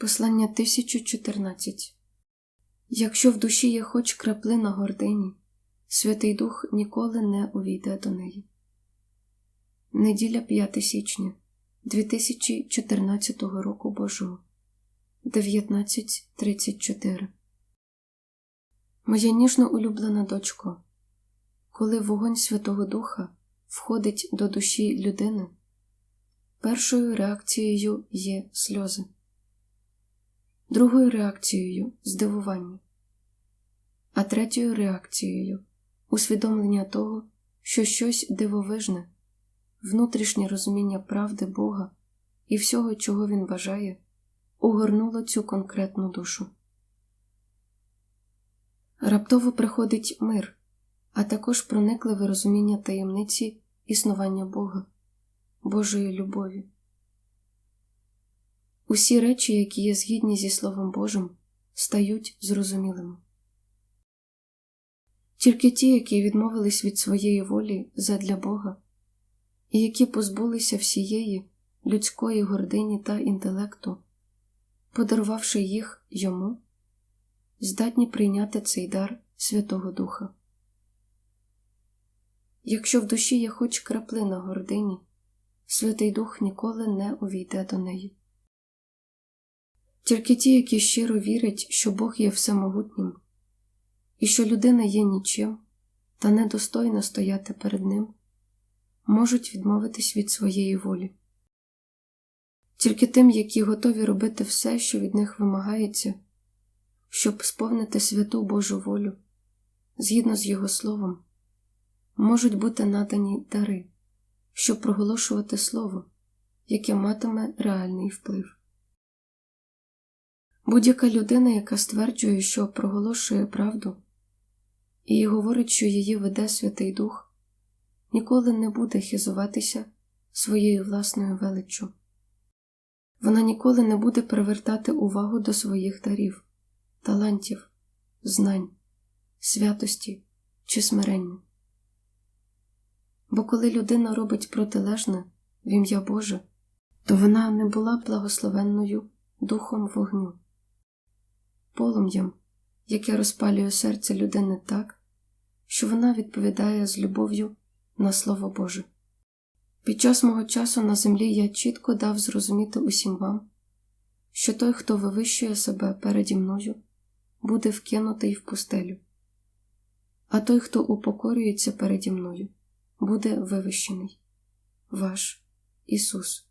Послання 1014 Якщо в душі є хоч краплина гордині, Святий Дух ніколи не увійде до неї. Неділя 5 січня 2014 року Божого. 19.34 Моя ніжно улюблена дочко, коли вогонь Святого Духа входить до душі людини, першою реакцією є сльози, другою реакцією здивування, а третьою реакцією усвідомлення того, що щось дивовижне, внутрішнє розуміння правди Бога і всього, чого Він бажає, угорнуло цю конкретну душу. Раптово приходить мир, а також проникливе розуміння таємниці існування Бога, Божої любові. Усі речі, які є згідні зі Словом Божим, стають зрозумілими. Тільки ті, які відмовились від своєї волі задля Бога, і які позбулися всієї людської гордині та інтелекту, подарувавши їх йому, здатні прийняти цей дар Святого Духа. Якщо в душі є хоч краплина гордині, Святий Дух ніколи не увійде до неї. Тільки ті, які щиро вірять, що Бог є всемогутнім, і що людина є нічим та недостойна стояти перед Ним, можуть відмовитись від своєї волі. Тільки тим, які готові робити все, що від них вимагається, щоб сповнити святу Божу волю, згідно з Його словом, можуть бути надані дари, щоб проголошувати Слово, яке матиме реальний вплив. Будь-яка людина, яка стверджує, що проголошує правду, і говорить, що її веде Святий Дух, ніколи не буде хизуватися своєю власною величчю. Вона ніколи не буде привертати увагу до своїх дарів, талантів, знань, святості чи смирення. Бо коли людина робить протилежне в ім'я Боже, то вона не була благословенною духом вогню, полум'ям, яке розпалює серце людини так, що вона відповідає з любов'ю на Слово Боже. Під час мого часу на землі я чітко дав зрозуміти усім вам, що той, хто вивищує себе переді мною, буде вкинутий в пустелю, а той, хто упокорюється переді мною, буде вивищений. Ваш Ісус.